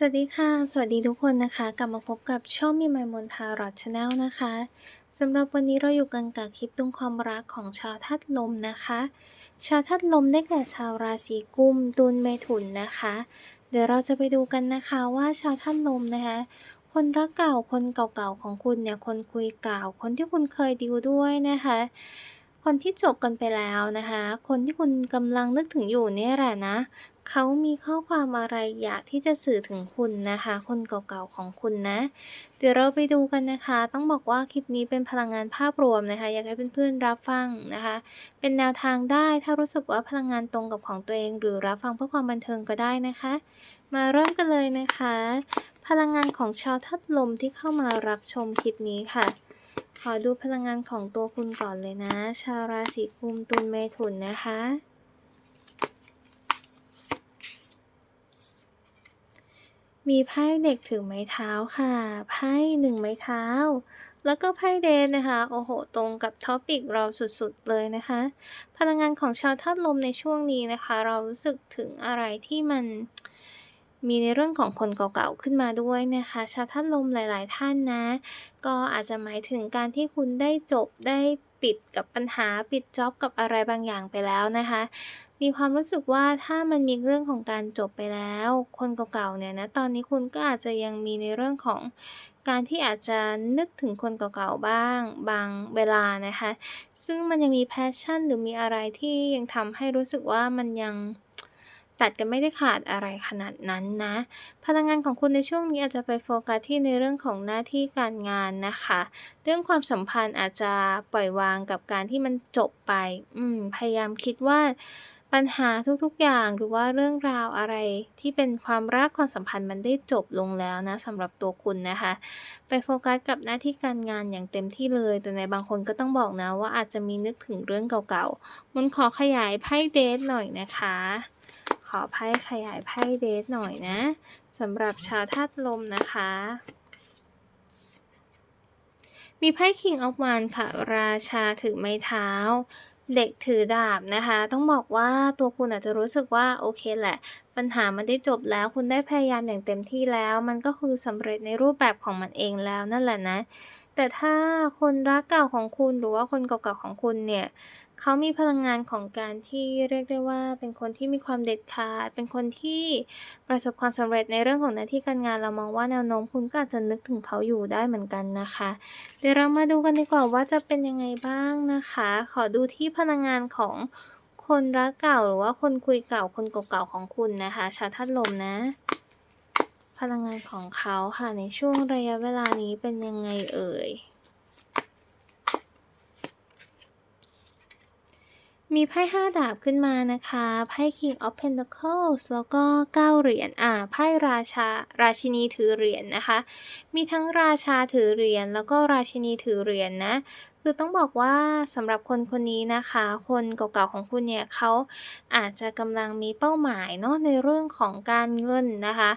สวัสดีค่ะ สวัสดีทุกคนนะคะ กลับมาพบกับช่องมีไมมนทารอดชาแนลนะคะสำหรับวันนี้เราอยู่กันกับคลิปดวงความรักของชาวธาตุลมนะคะ ชาวธาตุลมได้แก่ชาวราศีกุมตุลเมถุนนะคะ เดี๋ยวเราจะไปดูกันนะคะว่าชาวธาตุลมนะคะ คนรักเก่าคนเก่าๆของคุณเนี่ยคนคุยเก่า คนที่คุณเคยดีลด้วยนะคะคนที่จบกันไปแล้วนะคะ คนที่คุณกำลังนึกถึงอยู่นี่แหละนะ เขามีข้อความอะไรอยากที่จะสื่อถึงคุณนะคะ คนเก่าๆของคุณนะ เดี๋ยวเราไปดูกันนะคะ ต้องบอกว่าคลิปนี้เป็นพลังงานภาพรวมนะคะ อยากให้เพื่อนๆรับฟังนะคะ เป็นแนวทางได้ถ้ารู้สึกว่าพลังงานตรงกับของตัวเอง หรือรับฟังเพื่อความบันเทิงก็ได้นะคะ มาเริ่มกันเลยนะคะ พลังงานของชาวธาตุลมที่เข้ามารับชมคลิปนี้ค่ะขอดูพลังงานของตัวคุณก่อนเลยนะ ชาวราศีกุมตุลเมถุนนะคะ มีไพ่เด็กถือไม้เท้าค่ะ ไพ่หนึ่งไม้เท้า แล้วก็ไพ่เดนนะคะ โอ้โห ตรงกับท็อปิกเราสุดๆเลยนะคะ พลังงานของชาวธาตุลมในช่วงนี้นะคะ เรารู้สึกถึงอะไรที่มันมีในเรื่องของคนเก่าๆขึ้นมาด้วยนะคะ ชาวธาตุลมหลาย ๆ ท่านนะ ก็อาจจะหมายถึงการที่คุณได้จบได้ปิดกับปัญหาปิดจ็อบกับอะไรบางอย่างไปแล้วนะคะ มีความรู้สึกว่าถ้ามันมีเรื่องของการจบไปแล้ว คนเก่าๆเนี่ยนะตอนนี้คุณก็อาจจะยังมีในเรื่องของการที่อาจจะนึกถึงคนเก่าๆบ้าง บางเวลานะคะ ซึ่งมันยังมีแพชชั่นหรือมีอะไรที่ยังทำให้รู้สึกว่ามันยังตัดกันไม่ได้ขาดอะไรขนาดนั้นนะ พลังงานของคุณในช่วงนี้อาจจะไปโฟกัสที่ในเรื่องของหน้าที่การงานนะคะ เรื่องความสัมพันธ์อาจจะปล่อยวางกับการที่มันจบไป อืม พยายามคิดว่า ปัญหาทุกๆอย่างหรือว่าเรื่องราวอะไรที่เป็นความรักความสัมพันธ์มันได้จบลงแล้วนะสำหรับตัวคุณนะคะ ไปโฟกัสกับหน้าที่การงานอย่างเต็มที่เลย แต่ในบางคนก็ต้องบอกนะว่าอาจจะมีนึกถึงเรื่องเก่าๆมันขอขยายไพ่เดทหน่อยนะคะ ขอไพ่ขยายไพ่เดทหน่อยนะสำหรับชาวธาตุลมนะคะมีไพ่ King of w a n d ค่ะ ราชาถือไม้เท้า เด็กถือดาบนะคะ ต้องบอกว่าตัวคุณอาจจะรู้สึกว่าโอเคแหละ ปัญหามันได้จบแล้วคุณได้พยายามอย่างเต็มที่แล้ว มันก็คือสำเร็จในรูปแบบของมันเองแล้วนั่นแหละนะ แต่ถ้าคนรักเก่าของคุณหรือว่าคนเก่าๆของคุณเนี่ย เขามีพลังงานของการที่เรียกได้ว่าเป็นคนที่มีความเด็ดขาด เป็นคนที่ประสบความสำเร็จในเรื่องของหน้าที่การงานเรามองว่าแนวโน้มคุณก็อาจจะนึกถึงเขาอยู่ได้เหมือนกันนะคะ เดี๋ยวเรามาดูกันดีกว่าว่าจะเป็นยังไงบ้างนะคะ ขอดูที่พลังงานของคนรักเก่าหรือว่าคนคุยเก่าคนเก่าๆของคุณนะคะ ชาวธาตุลมนะ พลังงานของเขาค่ะในช่วงระยะเวลานี้เป็นยังไงเอ่ย มีไพ่ห้าดาบขึ้นมานะคะ ไพ่ King of Pentacles แล้วก็เก้าเหรียญ อ่า ไพ่ราชา ราชินีถือเหรียญนนะคะ มีทั้งราชาถือเหรียญ แล้วก็ราชินีถือเหรียญนนะ คือต้องบอกว่าสำหรับคนคนนี้นะคะ คนเก่าๆของคุณเนี่ยเขาอาจจะกำลังมีเป้าหมายเนาะในเรื่องของการเงินนะคะ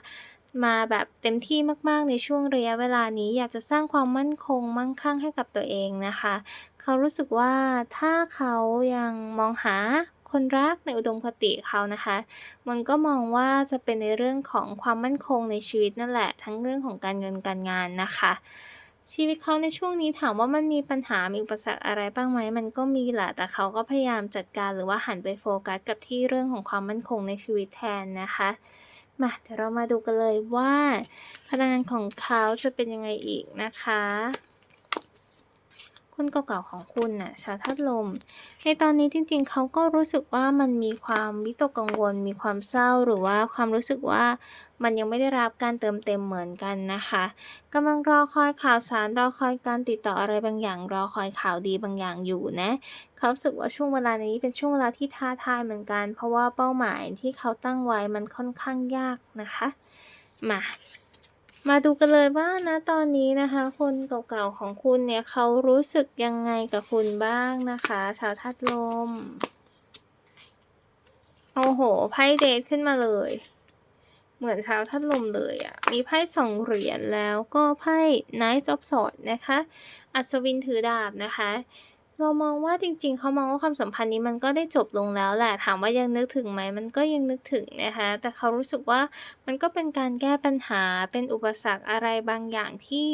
มาแบบเต็มที่มากๆในช่วงระยะเวลานี้ อยากจะสร้างความมั่นคงมั่งคั่งให้กับตัวเองนะคะ เขารู้สึกว่าถ้าเขายังมองหาคนรักในอุดมคติเขานะคะ มันก็มองว่าจะเป็นในเรื่องของความมั่นคงในชีวิตนั่นแหละ ทั้งเรื่องของการเงินการงานนะคะ ชีวิตเขาในช่วงนี้ถามว่ามันมีปัญหา มีอุปสรรคอะไรบ้างไหม มันก็มีแหละ แต่เขาก็พยายามจัดการหรือว่าหันไปโฟกัสกับที่เรื่องของความมั่นคงในชีวิตแทนนะคะ มาเดี๋ยวเรามาดูกันเลยว่าพลังงานของเขาจะเป็นยังไงอีกนะคะ คนเก่าๆของคุณน่ะชาวธาตุลม ในตอนนี้จริงๆ เขาก็รู้สึกว่ามันมีความวิตกกังวล มีความเศร้าหรือว่าความรู้สึกว่ามันยังไม่ได้รับการเติมเต็มเหมือนกันนะคะกำลังรอคอยข่าวสารรอคอยการติดต่ออะไรบางอย่าง รอคอยข่าวดีบางอย่างอยู่นะเขารู้สึกว่าช่วงเวลานี้เป็นช่วงเวลาที่ท้าทายเหมือนกัน เพราะว่าเป้าหมายที่เขาตั้งไว้มันค่อนข้างยากนะคะมา มาดูกันเลยว่านะตอนนี้นะคะ คนเก่าๆของคุณเนี่ยเขารู้สึกยังไงกับคุณบ้างนะคะ ชาวธาตุลม โอ้โห ไพ่เดทขึ้นมาเลย เหมือนชาวธาตุลมเลยอะ่ะ มีไพ่สองเหรียญแล้วก็ไพ่ Knight of Swords นะคะ อัศวินถือดาบนะคะ เรามองว่าจริง ๆ เขามองว่าความสัมพันธ์นี้มันก็ได้จบลงแล้วแหละ ถามว่ายังนึกถึงไหม มันก็ยังนึกถึงนะคะ แต่เขารู้สึกว่ามันก็เป็นการแก้ปัญหา เป็นอุปสรรคอะไรบางอย่างที่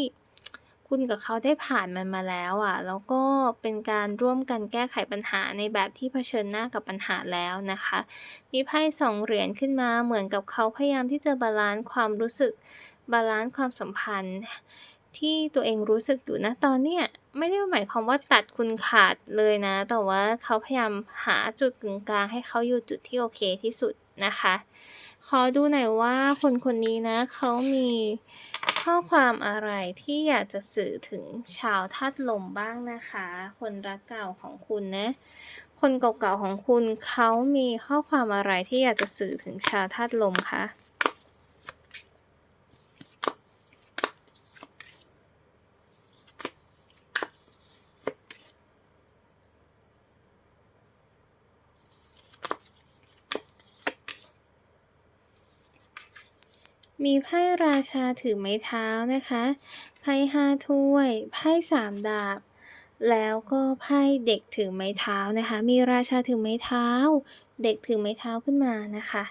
คุณกับเขาได้ผ่านมันมาแล้วอะแล้วก็เป็นการร่วมกันแก้ไขปัญหาในแบบที่เผชิญหน้ากับปัญหาแล้วนะคะ มีไพ่2เหรียญขึ้นมาเหมือนกับเขาพยายามที่จะบาลันซ์ความรู้สึกบาลันซ์ความสัมพันธ์ ที่ตัวเองรู้สึกอยู่ณตอนเนี้ยไม่ได้หมายความว่าตัดคุณขาดเลยนะ แต่ว่าเขาพยายามหาจุดกึ่งกลางให้เขาอยู่จุดที่โอเคที่สุดนะคะ ขอดูหน่อยว่าคนคนนี้นะเขามีข้อความอะไรที่อยากจะสื่อถึงชาวธาตุลมบ้างนะคะ คนรักเก่าของคุณนะคนเก่าๆของคุณเขามีข้อความอะไรที่อยากจะสื่อถึงชาวธาตุลมคะ? มีไพ่ราชาถือไม้เท้านะคะ ไพ่5ถ้วย ไพ่3ดาบ แล้วก็ไพ่เด็กถือไม้เท้านะคะ มีราชาถือไม้เท้า เด็กถือไม้เท้าขึ้นมานะคะ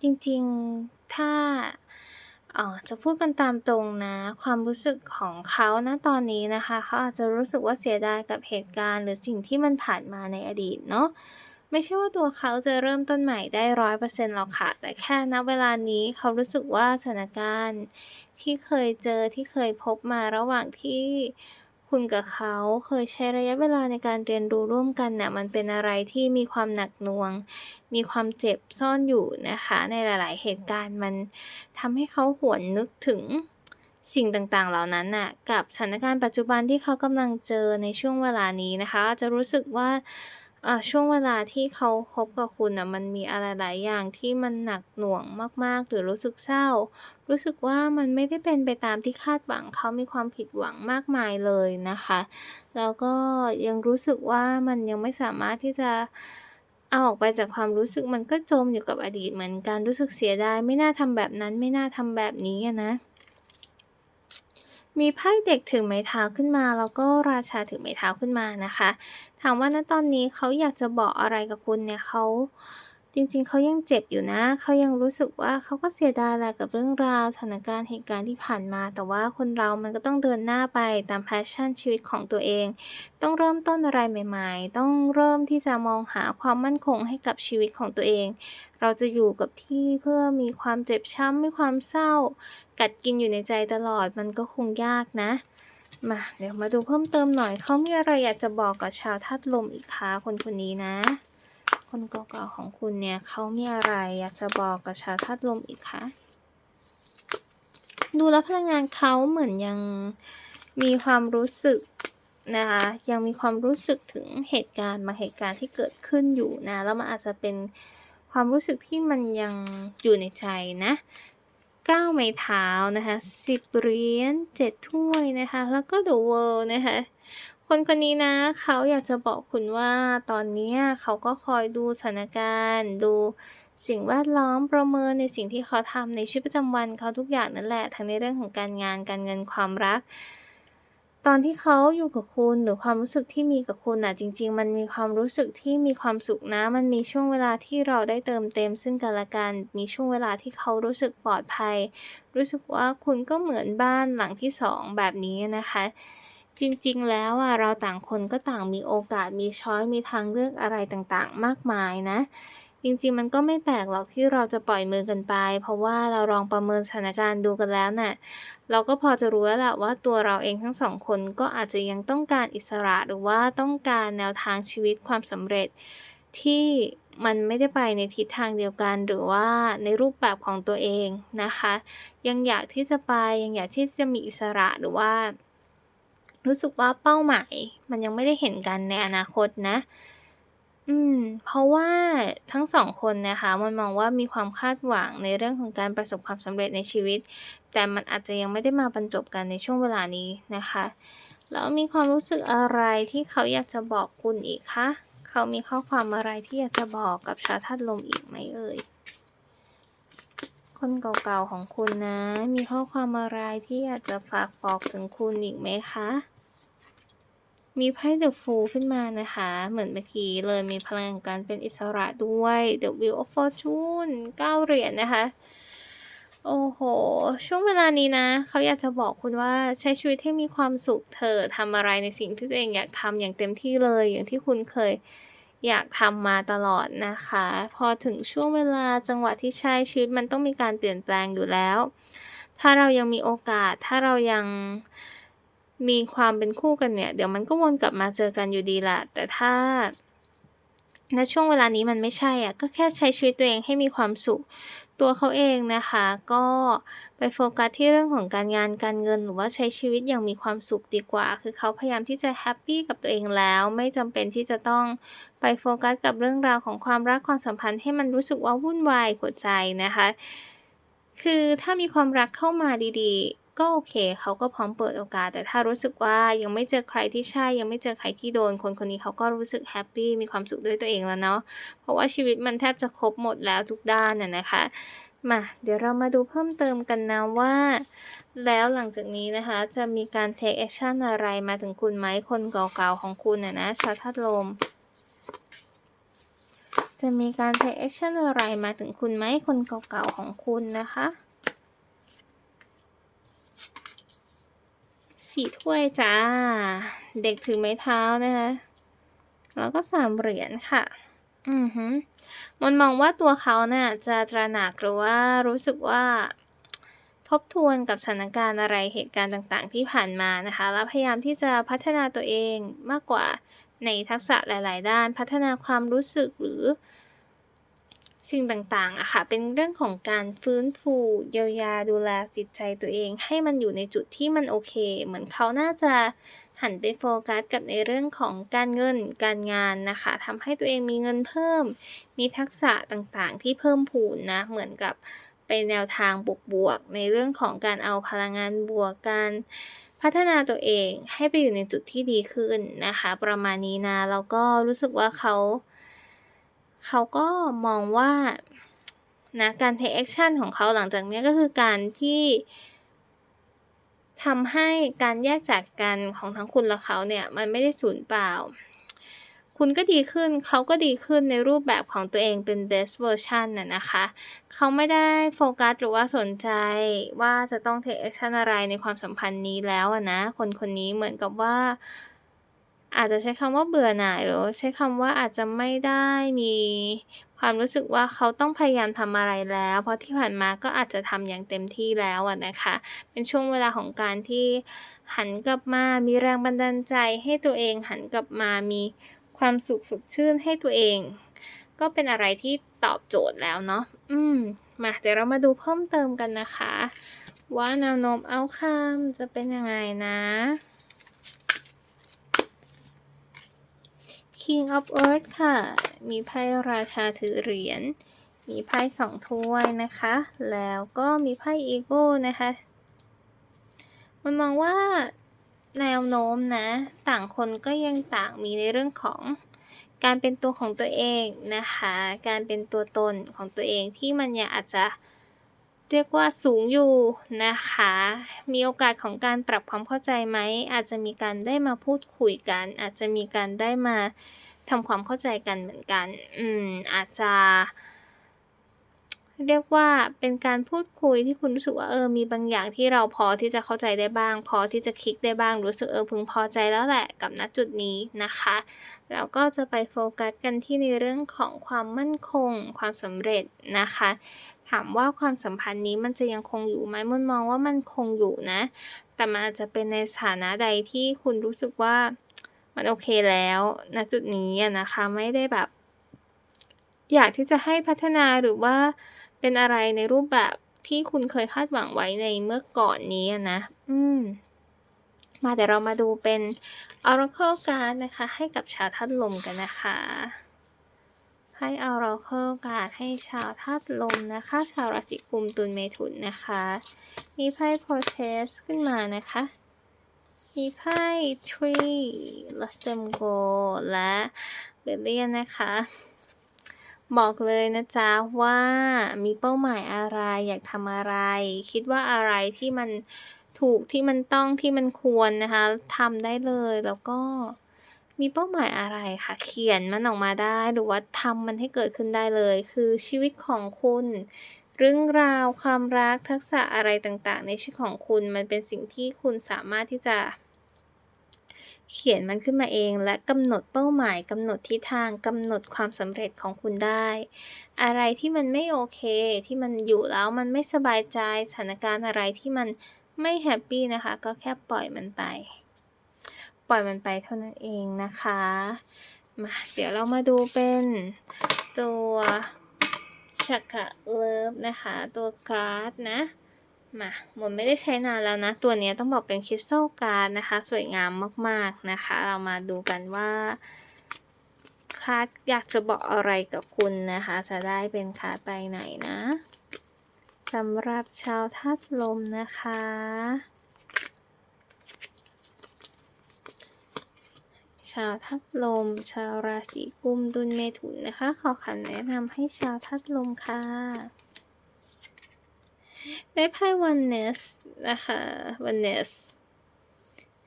จริงๆ ถ้าออจะพูดกันตามตรงนะ ความรู้สึกของเขาณตอนนี้นะคะ เขาอาจจะรู้สึกว่าเสียดายกับเหตุการณ์ หรือสิ่งที่มันผ่านมาในอดีตเนาะ ไม่ใช่ว่าตัวเขาจะเริ่มต้นใหม่ได้100%หรอกค่ะ แต่แค่ณเวลานี้เขารู้สึกว่าสถานการณ์ที่เคยเจอที่เคยพบมาระหว่างที่คุณกับเขาเคยใช้ระยะเวลาในการเรียนรู้ร่วมกันน่ะมันเป็นอะไรที่มีความหนักหน่วง มีความเจ็บซ่อนอยู่นะคะ ในหลาย ๆ เหตุการณ์มันทำให้เขาหวนนึกถึงสิ่งต่างๆ เหล่านั้นน่ะกับสถานการณ์ปัจจุบันที่เขากำลังเจอในช่วงเวลานี้นะคะ จะรู้สึกว่า อ่อช่วงเวลาที่เขาคบกับคุณน่ะ มันมีอะไรหลายอย่างที่มันหนักหน่วงมาก ๆ หรือรู้สึกเศร้า รู้สึกว่ามันไม่ได้เป็นไปตามที่คาดหวัง เขามีความผิดหวังมากมายเลยนะคะ แล้วก็ยังรู้สึกว่ามันยังไม่สามารถที่จะเอาออกไปจากความรู้สึก มันก็จมอยู่กับอดีตเหมือนกัน รู้สึกเสียดาย ไม่น่าทำแบบนั้น ไม่น่าทำแบบนี้อะนะ มีไพ่เด็กถือไม้เท้าขึ้นมา แล้วก็ราชาถือไม้เท้าขึ้นมานะคะ ถามว่าณตอนนี้เขาอยากจะบอกอะไรกับคุณเนี่ยเขา จริงๆ เขายังเจ็บอยู่นะ เขายังรู้สึกว่าเขาก็เสียดายแหละกับเรื่องราวสถานการณ์เหตุการณ์ที่ผ่านมา แต่ว่าคนเรามันก็ต้องเดินหน้าไปตาม passion ชีวิตของตัวเอง ต้องเริ่มต้นอะไรใหม่ ๆ ต้องเริ่มที่จะมองหาความมั่นคงให้กับชีวิตของตัวเอง เราจะอยู่กับที่เพื่อมีความเจ็บช้ำมีความเศร้า กัดกินอยู่ในใจตลอดมันก็คงยากนะมาเดี๋ยวมาดูเพิ่มเติมหน่อยเขามีอะไรอยากจะบอกกับชาวธาตุลมอีกคะคนคนนี้นะ คนเก่าๆของคุณเนี่ยเขามีอะไรอยากจะบอกกับชาวธาตุลมอีกคะ?ดูแล้วพลังงานเขาเหมือนยังมีความรู้สึกนะคะยังมีความรู้สึกถึงเหตุการณ์บางเหตุการณ์ที่เกิดขึ้นอยู่นะแล้วมันอาจจะเป็นความรู้สึกที่มันยังอยู่ในใจนะ9ไม้เท้านะคะ10เหรียญ7ถ้วยนะคะแล้วก็ The World นะคะ คนคนนี้นะ เขาอยากจะบอกคุณว่าตอนนี้เขาก็คอยดูสถานการณ์ ดูสิ่งแวดล้อมประเมินในสิ่งที่เขาทำในชีวิตประจำวันเขาทุกอย่างนั่นแหละทั้งในเรื่องของการงานการเงินความรัก ตอนที่เขาอยู่กับคุณหรือความรู้สึกที่มีกับคุณน่ะจริง ๆ มันมีความรู้สึกที่มีความสุขนะ มันมีช่วงเวลาที่เราได้เติมเต็ม ซึ่งกันและกันมีช่วงเวลาที่เขารู้สึกปลอดภัย รู้สึกว่าคุณก็เหมือนบ้านหลังที่2แบบนี้นะคะ จริงๆ แล้วอะเราต่างคนก็ต่างมีโอกาสมีช้อยมีทางเลือกอะไรต่างๆ มากมายนะ จริงๆ มันก็ไม่แปลกหรอกที่เราจะปล่อยมือกันไป เพราะว่าเราลองประเมินสถานการณ์ดูกันแล้วน่ะเราก็พอจะรู้แล้วแหละว่าตัวเราเองทั้ง2คนก็อาจจะยังต้องการอิสระหรือว่าต้องการแนวทางชีวิตความสำเร็จที่มันไม่ได้ไปในทิศทางเดียวกันหรือว่าในรูปแบบของตัวเองนะคะ ยังอยากที่จะไปยังอยากที่จะมีอิสระหรือว่า รู้สึกว่าเป้าหมายมันยังไม่ได้เห็นกันในอนาคตนะ อืม เพราะว่าทั้ง2คนนะคะมันมองว่ามีความคาดหวังในเรื่องของการประสบความสำเร็จในชีวิต แต่มันอาจจะยังไม่ได้มาบรรจบกันในช่วงเวลานี้นะคะ แล้วมีความรู้สึกอะไรที่เขาอยากจะบอกคุณอีกคะ?เขามีข้อความอะไรที่อยากจะบอกกับชาวธาตุลมอีกไหมเอ่ย?คนเก่าๆของคุณนะ มีข้อความอะไรที่อยากจะฝากบอกถึงคุณอีกไหมคะ? มีไพ่ The Fool ขึ้นมานะคะ เหมือนเมื่อกี้เลยมีพลังการเป็นอิสระด้วย The Wheel of Fortune 9เหรียญนะคะ โอ้โห ช่วงเวลานี้นะ เขาอยากจะบอกคุณว่าใช้ชีวิตให้มีความสุขเถอทำอะไรในสิ่งที่ตัวเองอยากทำอย่างเต็มที่เลย อย่างที่คุณเคยอยากทำมาตลอดนะคะ พอถึงช่วงเวลาจังหวะที่ใช่ชีวิตมันต้องมีการเปลี่ยนแปลงอยู่แล้ว ถ้าเรายังมีโอกาส ถ้าเรายัง มีความเป็นคู่กันเนี่ย เดี๋ยวมันก็วนกลับมาเจอกันอยู่ดีละแต่ถ้าณช่วงเวลานี้มันไม่ใช่อะก็แค่ใช้ชีวิตตัวเองให้มีความสุขตัวเขาเองนะคะ ก็ไปโฟกัสที่เรื่องของการงานการเงิน หรือว่าใช้ชีวิตอย่างมีความสุขดีกว่า คือเขาพยายามที่จะแฮปปี้กับตัวเองแล้ว ไม่จำเป็นที่จะต้องไปโฟกัสกับเรื่องราวของความรักความสัมพันธ์ให้มันรู้สึกว่าวุ่นวายหัวใจนะคะ คือถ้ามีความรักเข้ามาดีๆ ก็โอเคเขาก็พร้อมเปิดโอกาส แต่ถ้ารู้สึกว่ายังไม่เจอใครที่ใช่ ยังไม่เจอใครที่โดน คนคนนี้เขาก็รู้สึกแฮปปี้มีความสุขด้วยตัวเองแล้วเนาะเพราะว่าชีวิตมันแทบจะครบหมดแล้วทุกด้านน่ะนะคะมาเดี๋ยวเรามาดูเพิ่มเติมกันนะว่า แล้วหลังจากนี้นะคะ จะมีการ take action อะไรมาถึงคุณไหมคนเก่าๆของคุณน่ะนะชาวธาตุลมจะมีการ take action อะไรมาถึงคุณไหมคนเก่าๆของคุณนะคะ สี่ถ้วยจ้า เด็กถือไม้เท้านะคะ แล้วก็สามเหรียญค่ะ อือฮึมันมองว่าตัวเขาเนี่ยจะตระหนักหรือว่ารู้สึกว่า ทบทวนกับสถานการณ์อะไรเหตุการณ์ต่างๆ ที่ผ่านมานะคะ แล้วพยายามที่จะพัฒนาตัวเองมากกว่าในทักษะหลาย ๆ ด้าน พัฒนาความรู้สึกหรือ สิ่งต่างๆอะค่ะ เป็นเรื่องของการฟื้นฟูเยียวยาดูแลจิตใจตัวเอง ให้มันอยู่ในจุดที่มันโอเค เหมือนเขาน่าจะหันไปโฟกัสกับในเรื่องของการเงินการงานนะคะทำให้ตัวเองมีเงินเพิ่ม มีทักษะต่างๆ ที่เพิ่มพูนนะ เหมือนกับไปแนวทางบวกๆในเรื่องของการเอาพลังงานบวกการพัฒนาตัวเองให้ไปอยู่ในจุดที่ดีขึ้นนะคะ ประมาณนี้นะแล้วก็รู้สึกว่าเขา เขาก็มองว่านะการ take action ของเขาหลังจากนี้ก็คือการที่ทำให้การแยกจากกันของทั้งคุณและเขาเนี่ย มันไม่ได้สูญเปล่า คุณก็ดีขึ้นเขาก็ดีขึ้นในรูปแบบของตัวเองเป็น best version น่ะนะคะ เขาไม่ได้โฟกัสหรือว่าสนใจว่าจะต้อง take action อะไรในความสัมพันธ์นี้แล้วนะ คนคนนี้เหมือนกับว่า อาจจะใช้คำว่าเบื่อหน่าย หรือใช้คำว่าอาจจะไม่ได้มีความรู้สึกว่าเขาต้องพยายามทำอะไรแล้ว เพราะที่ผ่านมาก็อาจจะทำอย่างเต็มที่แล้วอะนะคะ เป็นช่วงเวลาของการที่หันกลับมา มีแรงบันดาลใจให้ตัวเอง หันกลับมามีความสุขสดชื่นให้ตัวเอง ก็เป็นอะไรที่ตอบโจทย์แล้วเนาะ อืม มาเดี๋ยวเรามาดูเพิ่มเติมกันนะคะ ว่าแนวโน้มเอาคำจะเป็นยังไงนะ King of Earth ค่ะ มีไพ่ราชาถือเหรียญ มีไพ่สองถ้วยนะคะ แล้วก็มีไพ่อีโก้นะคะ มันมองว่าแนวโน้มนะ ต่างคนก็ยังต่างมีในเรื่องของการเป็นตัวของตัวเองนะคะ การเป็นตัวตนของตัวเองที่มันยังอาจจะ เรียกว่าสูงอยู่นะคะ มีโอกาสของการปรับความเข้าใจไหม อาจจะมีการได้มาพูดคุยกัน อาจจะมีการได้มาทำความเข้าใจกันเหมือนกัน อืม อาจจะเรียกว่าเป็นการพูดคุยที่คุณรู้สึกว่าเออมีบางอย่างที่เราพอที่จะเข้าใจได้บ้าง พอที่จะคลิกได้บ้างรู้สึกเออพึงพอใจแล้วแหละกับณจุดนี้นะคะ แล้วก็จะไปโฟกัสกันที่ในเรื่องของความมั่นคง ความสำเร็จนะคะามว่าความสัมพันธ์นี้มันจะยังคงอยู่ไหมมุนมองว่ามันคงอยู่นะ แต่มันอาจจะเป็นในสถานะใดที่คุณรู้สึกว่ามันโอเคแล้วณจุดนี้นะคะไม่ได้แบบ อยากที่จะให้พัฒนาหรือว่าเป็นอะไรในรูปแบบที่คุณเคยคาดหวังไว้ในเมื่อก่อนนี้นะ อืม มาเดี๋ยวเรามาดูเป็น Oracle Card นะคะ ให้กับชาวธาตุลมกันนะคะ ไพ่ Oracle Card ให้ชาวธาตุลมนะคะ ชาวราศีกุมตุลเมถุนนะคะ มีไพ่ Protest ขึ้นมานะคะ มีไพ่ Tree Let them go และ b i l l i o n นะคะ บอกเลยนะจ๊ะว่ามีเป้าหมายอะไรอยากทำอะไร คิดว่าอะไรที่มันถูกที่มันต้องที่มันควรนะคะทำได้เลยแล้วก็ มีเป้าหมายอะไรคะเขียนมันออกมาได้หรือว่าทำมันให้เกิดขึ้นได้เลย คือชีวิตของคุณ เรื่องราวความรักทักษะอะไรต่างๆ ในชีวิตของคุณมันเป็นสิ่งที่คุณสามารถที่จะ เขียนมันขึ้นมาเองและกำหนดเป้าหมายกำหนดทิศทางกำหนดความสำเร็จของคุณได้ อะไรที่มันไม่โอเค ที่มันอยู่แล้วมันไม่สบายใจสถานการณ์อะไรที่มันไม่แฮปปี้นะคะ ก็แค่ปล่อยมันไป ปล่อยมันไปเท่านั้นเองนะคะมาเดี๋ยวเรามาดูเป็นตัว Chakra Love นะคะ ตัวการ์ดนะมาหมดไม่ได้ใช้นานแล้วนะ ตัวนี้ต้องบอกเป็นคริสตัลการ์ดนะคะ สวยงามมากๆนะคะ เรามาดูกันว่าคาร์ดอยากจะบอกอะไรกับคุณนะคะ จะได้เป็นคาร์ดใบไหนนะสำหรับชาวธาตุลมนะคะ ชาวธาตุลม ชาวราศีกุมตุลเมถุนนะคะ ขอคำแนะนำให้ชาวธาตุลมค่ะ ได้ไพ่ Oneness นะคะ Oneness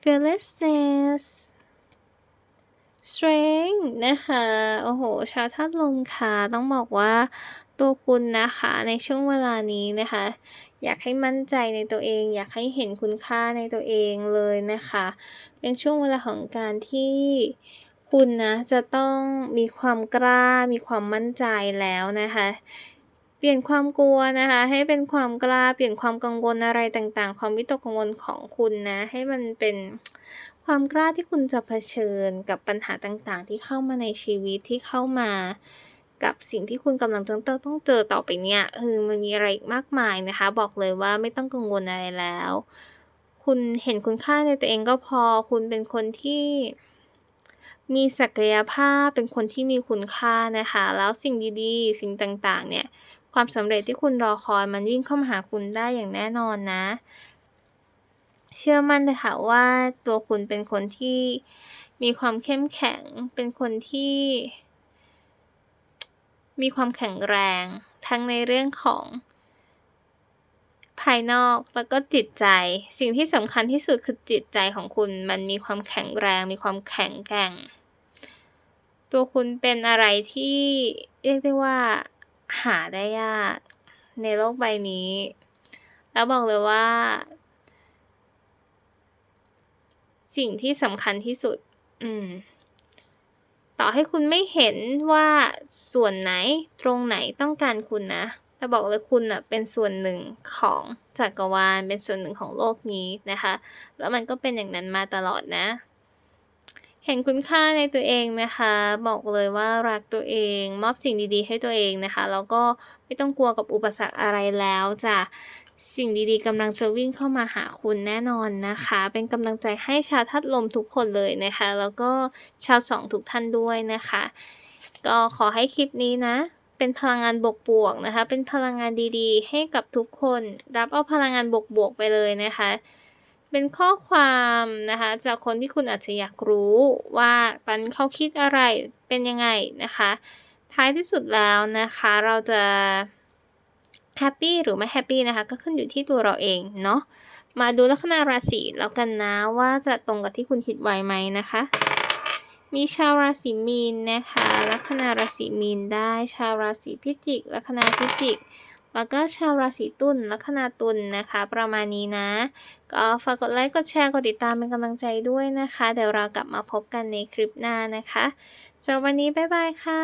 Fearlessness Strength นะคะ โอ้โฮชาวธาตุลมค่ะ ต้องบอกว่า ตัวคุณนะคะในช่วงเวลานี้นะคะ อยากให้มั่นใจในตัวเอง อยากให้เห็นคุณค่าในตัวเองเลยนะคะ เป็นช่วงเวลาของการที่คุณนะจะต้องมีความกล้ามีความมั่นใจแล้วนะคะเปลี่ยนความกลัวนะคะ ให้เป็นความกล้าเปลี่ยนความกังวลอะไรต่างๆ ความวิตกกังวลของคุณนะ ให้มันเป็นความกล้าที่คุณจะเผชิญกับปัญหาต่างๆ ที่เข้ามาในชีวิตที่เข้ามา กับสิ่งที่คุณกำลังจะต้องต้องเจอต่อไปเนี่ยคือมันมีอะไรอีกมากมายนะคะ บอกเลยว่าไม่ต้องกังวลอะไรแล้ว คุณเห็นคุณค่าในตัวเองก็พอคุณเป็นคนที่มีศักยภาพเป็นคนที่มีคุณค่านะคะ แล้วสิ่งดีๆ สิ่งต่างๆ เนี่ย ความสำเร็จที่คุณรอคอยมันวิ่งเข้ามาหาคุณได้อย่างแน่นอนนะ เชื่อมั่นเลยค่ะว่าตัวคุณเป็นคนที่มีความเข้มแข็ง เป็นคนที่ มีความแข็งแรง ทั้งในเรื่องของ ภายนอกแล้วก็จิตใจ สิ่งที่สำคัญที่สุดคือจิตใจของคุณมันมีความแข็งแรง มีความแข็งแกร่ง ตัวคุณเป็นอะไรที่เรียกได้ว่า หาได้ยากในโลกใบนี้ แล้วบอกเลยว่า สิ่งที่สำคัญที่สุด อืม ต่อให้คุณไม่เห็นว่าส่วนไหนตรงไหนต้องการคุณนะแต่บอกเลยคุณน่ะเป็นส่วนหนึ่งของจักรวาลเป็นส่วนหนึ่งของโลกนี้นะคะ แล้วมันก็เป็นอย่างนั้นมาตลอดนะ เห็นคุณค่าในตัวเองนะคะ บอกเลยว่ารักตัวเอง มอบสิ่งดีๆ ให้ตัวเองนะคะแล้วก็ไม่ต้องกลัวกับอุปสรรคอะไรแล้วจ้ะ สิ่งดีๆกำลังจะวิ่งเข้ามาหาคุณแน่นอนนะคะ เป็นกำลังใจให้ชาวธาตุลมทุกคนเลยนะคะ แล้วก็ชาวสองทุกท่านด้วยนะคะ ก็ขอให้คลิปนี้นะ เป็นพลังงานบวกๆนะคะ เป็นพลังงานดีๆ ให้กับทุกคน รับเอาพลังงานบวกๆไปเลยนะคะ เป็นข้อความนะคะ จากคนที่คุณอาจจะอยากรู้ว่าตอนเขาคิดอะไรเป็นยังไงนะคะ ท้ายที่สุดแล้วนะคะ เราจะ แฮปปีหรือไม่แฮปปีนะคะ ก็ขึ้นอยู่ที่ตัวเราเองเนาะมาดูลัคนาราศีแล้วกันนะว่าจะตรงกับที่คุณคิดไว้ไหมนะคะ มีชาวราศีมีนนะคะลัคนาราศีมีนได้ ชาวราศีพิจิกลัคนาพิจิกแล้วก็ชาวราศีตุลลัคนาตุลนะคะ ประมาณนี้นะ ก็ฝากกดไลค์ กดแชร์ กดติดตามเป็นกำลังใจด้วยนะคะ เดี๋ยวเรากลับมาพบกันในคลิปหน้านะคะสำหรับวันนี้ บ๊ายบายค่ะ